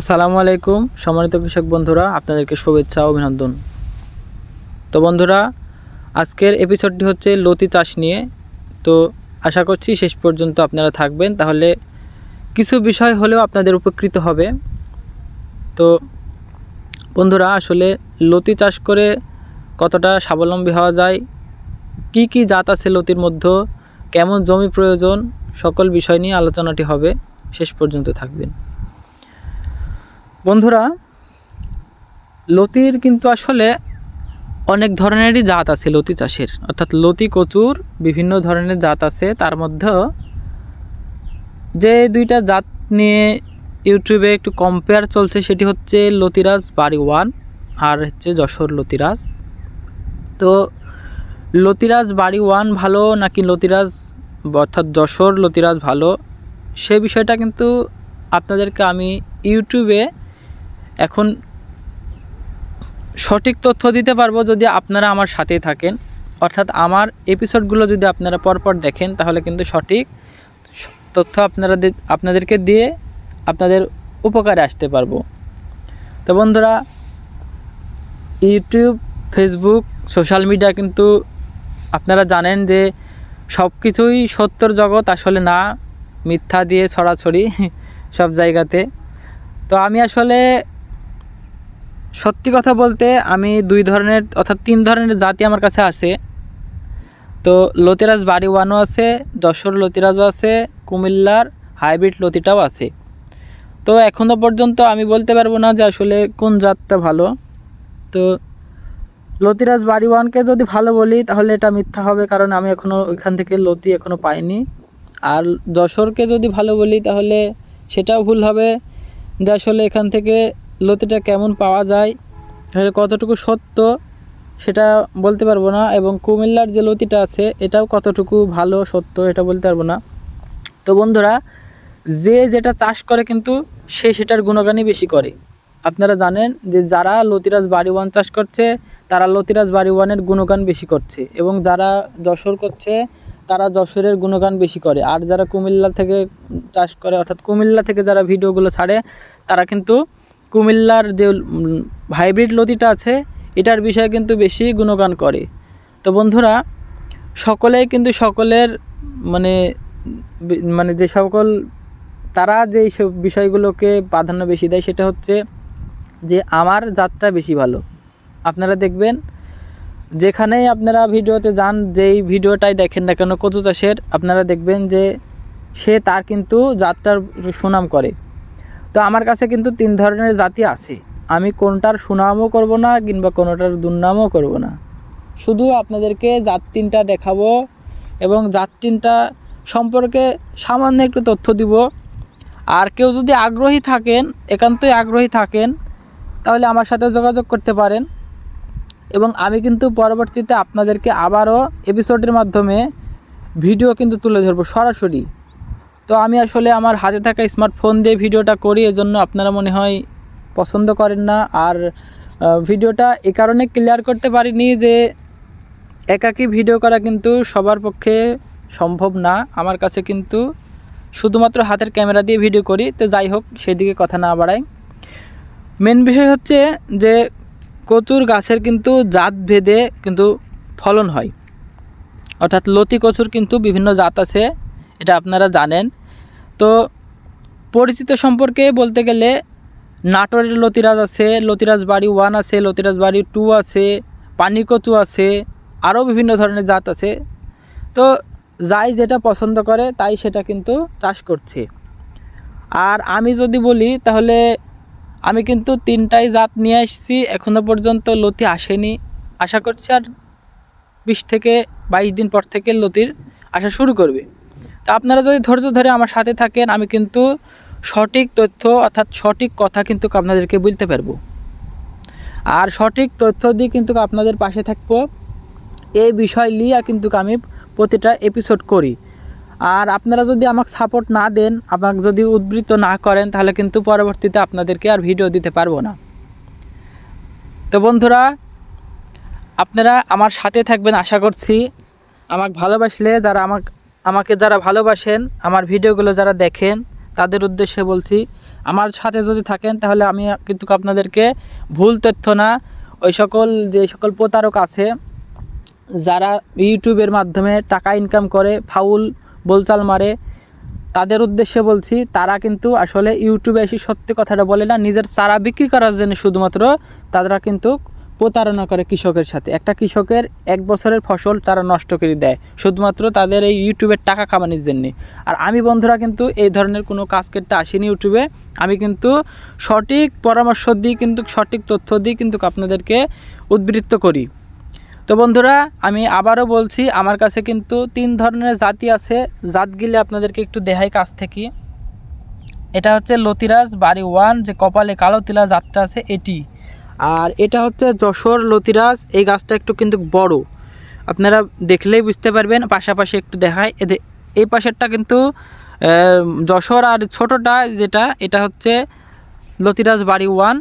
আসসালামু আলাইকুম, সম্মানিত কৃষক বন্ধুরা, আপনাদেরকে শুভেচ্ছা অভিনন্দন। তো বন্ধুরা, আজকের এপিসোডটি হচ্ছে লতি চাষ নিয়ে। তো আশা করছি শেষ পর্যন্ত আপনারা থাকবেন, তাহলে কিছু বিষয় হলেও আপনাদের উপকৃত হবে। তো বন্ধুরা, আসলে লতি চাষ করে কতটা স্বাবলম্বী হওয়া যায়, কি কি জাত আছে লতির মধ্যে, কেমন জমি প্রয়োজন, সকল বিষয় নিয়ে আলোচনাটি হবে। শেষ পর্যন্ত থাকবেন। বন্ধুরা, লতির কিন্তু আসলে অনেক ধরনেরই জাত আছে লতি চাষের। অর্থাৎ লতি, কচুর বিভিন্ন ধরনের জাত আছে। তার মধ্যেও যে দুইটা জাত নিয়ে ইউটিউবে একটু কম্পেয়ার চলছে, সেটি হচ্ছে লতিরাজ বাড়ি ওয়ান আর হচ্ছে যশোর লতিরাজ। তো লতিরাজ বাড়ি ওয়ান ভালো নাকি লতিরাজ, অর্থাৎ যশোর লতিরাজ ভালো, সে বিষয়টা কিন্তু আপনাদেরকে আমি ইউটিউবে এখন সঠিক তথ্য দিতে পারব যদি আপনারা আমার সাথেই থাকেন। অর্থাৎ আমার এপিসোডগুলো যদি আপনারা পরপর দেখেন, তাহলে কিন্তু সঠিক তথ্য আপনারা আপনাদেরকে দিয়ে আপনাদের উপকারে আসতে পারব। তো বন্ধুরা ইউটিউব ফেসবুক সোশ্যাল মিডিয়া কিন্তু আপনারা জানেন যে সব কিছুই সত্যর জগৎ, আসলে না, মিথ্যা দিয়ে ছড়াছড়ি সব জায়গাতে। তো আমি আসলে সত্যি কথা বলতে আমি দুই ধরনের, অর্থাৎ তিন ধরনের জাতি আমার কাছে আছে। তো লতিরাজ বাড়ি ওয়ানও আছে, যশোর লতিরাজও আছে, কুমিল্লার হাইব্রিড লতিটাও আছে। তো এখনও পর্যন্ত আমি বলতে পারব না যে আসলে কোন জাতটা ভালো। তো লতিরাজ বাড়ি ওয়ানকে যদি ভালো বলি, তাহলে এটা মিথ্যা হবে, কারণ আমি এখনও ওইখান থেকে লতি এখনও পাইনি। আর যশোরকে যদি ভালো বলি, তাহলে সেটাও ভুল হবে যে আসলে এখান থেকে লতিটা কেমন পাওয়া যায় কতটুকু সত্য সেটা বলতে পারব না, এবং কুমিল্লার যে লতিটা আছে এটাও কতটুকু ভালো, সত্য এটা বলতে পারব না। তো বন্ধুরা, যে যেটা চাষ করে কিন্তু সে সেটার গুণগানই বেশি করে। আপনারা জানেন যে যারা লতিরাজ বাড়ি ওয়ান চাষ করছে, তারা লতিরাজ বাড়ি ওয়ানের গুণগান বেশি করছে, এবং যারা যশোর করছে, তারা যশোরের গুণগান বেশি করে। আর যারা কুমিল্লা থেকে চাষ করে, অর্থাৎ কুমিল্লা থেকে যারা ভিডিওগুলো ছাড়ে, তারা কিন্তু কুমিল্লার যে হাইব্রিড লতিটা আছে, এটার বিষয়ে কিন্তু বেশি গুণগান করে। তো বন্ধুরা, সকলেই কিন্তু সকলের মানে মানে যে সকল, তারা যে সব বিষয়গুলোকে প্রাধান্য বেশি দেয়, সেটা হচ্ছে যে আমার জাতটা বেশি ভালো। আপনারা দেখবেন, যেখানেই আপনারা ভিডিওতে যান, যেই ভিডিওটাই দেখেন না কেন, কচু চাষের, আপনারা দেখবেন যে সে তার কিন্তু জাতটার সুনাম করে। তো আমার কাছে কিন্তু তিন ধরনের জাতি আছে। আমি কোনটার সুনামও করব না, কিংবা কোনোটার দুর্নামও করব না। শুধু আপনাদেরকে জাত তিনটা দেখাবো এবং জাত তিনটা সম্পর্কে সামান্য একটু তথ্য দিব। আর কেউ যদি আগ্রহী থাকেন, একান্তই আগ্রহী থাকেন, তাহলে আমার সাথে যোগাযোগ করতে পারেন। এবং আমি কিন্তু পরবর্তীতে আপনাদেরকে আবারও এপিসোডের মাধ্যমে ভিডিও কিন্তু তুলে ধরবো সরাসরি। তো আমি আসলে আমার হাতে থাকা স্মার্টফোন দিয়ে ভিডিওটা করি, এজন্য আপনারা মনে হয় পছন্দ করেন না। আর ভিডিওটা এ কারণে ক্লিয়ার করতে পারিনি যে একাকী ভিডিও করা কিন্তু সবার পক্ষে সম্ভব না। আমার কাছে কিন্তু শুধুমাত্র হাতের ক্যামেরা দিয়ে ভিডিও করি, তো যাই হোক, সেদিকে কথা না বাড়াই। মেন বিষয় হচ্ছে যে কচুর গাছের কিন্তু জাত ভেদে কিন্তু ফলন হয়। অর্থাৎ লতি কচুর কিন্তু বিভিন্ন জাত আছে। এটা আপনারা জানেন। তো পরিচিত সম্পর্কে বলতে গেলে নাটোরের লতিরাজ আছে, লতিরাজ বাড়ি ওয়ান আছে, লতিরাজ বাড়ি টু আছে, পানিকচু আছে, আরও বিভিন্ন ধরনের জাত আছে। তো যাই যেটা পছন্দ করে তাই সেটা কিন্তু চাষ করছে। আর আমি যদি বলি তাহলে আমি কিন্তু তিনটাই জাত নিয়ে এসেছি এখনও পর্যন্ত লতি আসেনি। আশা করছি আর বিশ থেকে বাইশ দিন পর থেকে লতির আসা শুরু করবে। তো আপনারা যদি ধৈর্য ধরে আমার সাথে থাকেন, আমি কিন্তু সঠিক তথ্য অর্থাৎ সঠিক কথা কিন্তু আপনাদেরকে বলতে পারব। আর সঠিক তথ্য দিয়ে কিন্তু আপনাদের পাশে থাকব। এই বিষয় নিয়ে কিন্তু আমি প্রতিটা এপিসোড করি। আর আপনারা যদি আমাকে সাপোর্ট না দেন, আমাকে যদি উদ্বৃত্ত না করেন, তাহলে কিন্তু পরবর্তীতে আপনাদেরকে আর ভিডিও দিতে পারব না। তো বন্ধুরা, আপনারা আমার সাথে থাকবেন, আশা করছি। আমাকে ভালোবাসলে যারা আমাকে আমাকে যারা ভালোবাসেন, আমার ভিডিওগুলো যারা দেখেন, তাদের উদ্দেশ্যে বলছি, আমার সাথে যদি থাকেন, তাহলে আমি কিন্তু আপনাদেরকে ভুল তথ্য না, ওই সকল, যে সকল প্রতারক আছে, যারা ইউটিউবের মাধ্যমে টাকা ইনকাম করে, ফাউল, বলচাল মারে, তাদের উদ্দেশ্যে বলছি, তারা কিন্তু আসলে ইউটিউবে এসে সত্যি কথাটা বলে না, নিজের চারা বিক্রি করার জন্য শুধুমাত্র তারা কিন্তু প্রতারণা করে কৃষকের সাথে। একটা কৃষকের এক বছরের ফসল তারা নষ্ট করে দেয়। শুধুমাত্র তাদের এই ইউটিউবের টাকা কামানোর জন্যে। আর আমি বন্ধুরা কিন্তু এই ধরনের কোনো কাজ করতে আসিনি ইউটিউবে। আমি কিন্তু সঠিক পরামর্শ দিই কিন্তু, সঠিক তথ্য দিই কিন্তু আপনাদেরকে উদ্বৃত্ত করি। তো বন্ধুরা, আমি আবারও বলছি, আমার কাছে কিন্তু তিন ধরনের জাতি আছে। জাতগুলি আপনাদেরকে একটু দেহাই কাছ থেকে। এটা হচ্ছে লতিরাজ, বাড়ি ওয়ান, যে কপালে কালো তিলা জাতটা আছে, এটি। আর এটা হচ্ছে যশোর লতিরাজ। এই গাছটা একটু কিন্তু বড়। আপনারা দেখলেই বুঝতে পারবেন, পাশাপাশি একটু দেখায় এদের এই পাশেরটা কিন্তু যশোর আর ছোটোটা যেটা, এটা হচ্ছে লতিরাজ বাড়ি ওয়ান।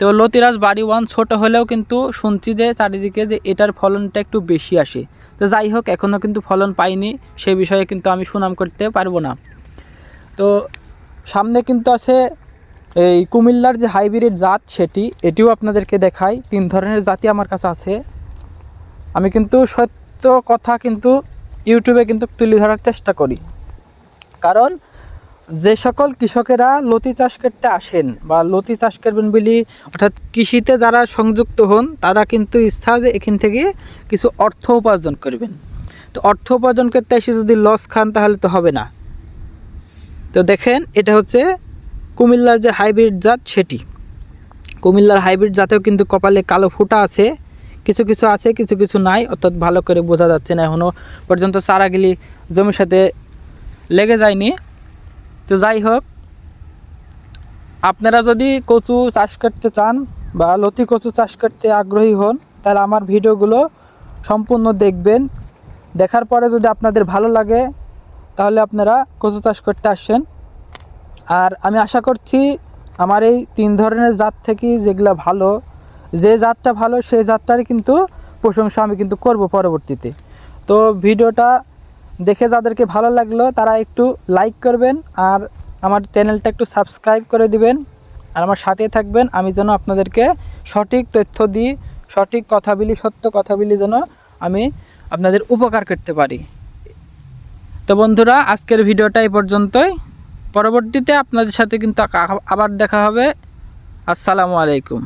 তো লতিরাজ বাড়ি ওয়ান ছোট হলেও কিন্তু শুনছি যে চারিদিকে যে এটার ফলনটা একটু বেশি আসে। তো যাই হোক এখনও কিন্তু ফলন পাইনি সেই বিষয়ে কিন্তু আমি সুনাম করতে পারব না। তো সামনে কিন্তু আছে এই কুমিল্লার যে হাইব্রিড জাত সেটি, এটিও আপনাদেরকে দেখাই। তিন ধরনের জাতি আমার কাছে আছে। আমি কিন্তু সত্য কথা কিন্তু ইউটিউবে কিন্তু তুলে ধরার চেষ্টা করি। কারণ যে সকল কৃষকেরা লতি চাষ করতে আসেন বা লতি চাষ করবেন বলি, অর্থাৎ কৃষিতে যারা সংযুক্ত হন, তারা কিন্তু ইচ্ছা যে এখান থেকে কিছু অর্থ উপার্জন করবেন। তো অর্থ উপার্জন করতে এসে যদি লস খান, তাহলে তো হবে না। তো দেখেন, এটা হচ্ছে কুমিল্লার যে হাইব্রিড জাত সেটি। কুমিল্লার হাইব্রিড জাতেও কিন্তু কপালে কালো ফুটা আছে। কিছু কিছু আছে, কিছু কিছু নাই, অর্থাৎ ভালো করে বোঝা যাচ্ছে না এখনও পর্যন্ত চারাগুলি জমির সাথে লেগে যায়নি। তো যাই হোক, আপনারা যদি কচু চাষ করতে চান বা লতি কচু চাষ করতে আগ্রহী হন, তাহলে আমার ভিডিওগুলো সম্পূর্ণ দেখবেন। দেখার পরে যদি আপনাদের ভালো লাগে, তাহলে আপনারা কচু চাষ করতে আসেন। আর আমি আশা করছি আমার এই তিন ধরনের জাত থেকে যেগুলো ভালো, যে জাতটা ভালো সেই জাতটারই কিন্তু প্রশংসা আমি কিন্তু করব পরবর্তীতে। তো ভিডিওটা দেখে যাদেরকে ভালো লাগল তারা একটু লাইক করবেন আর আমার চ্যানেলটা একটু সাবস্ক্রাইব করে দিবেন। আর আমার সাথে থাকবেন, আমি যেন আপনাদেরকে সঠিক তথ্য দিই, সঠিক কথা বলি, সত্য কথা বলি যেন আমি আপনাদের উপকার করতে পারি। তো বন্ধুরা, আজকের ভিডিওটা এই পর্যন্তই। পরবর্তীতে আপনাদের সাথে কিন্তু আবার দেখা হবে। আসসালামু আলাইকুম।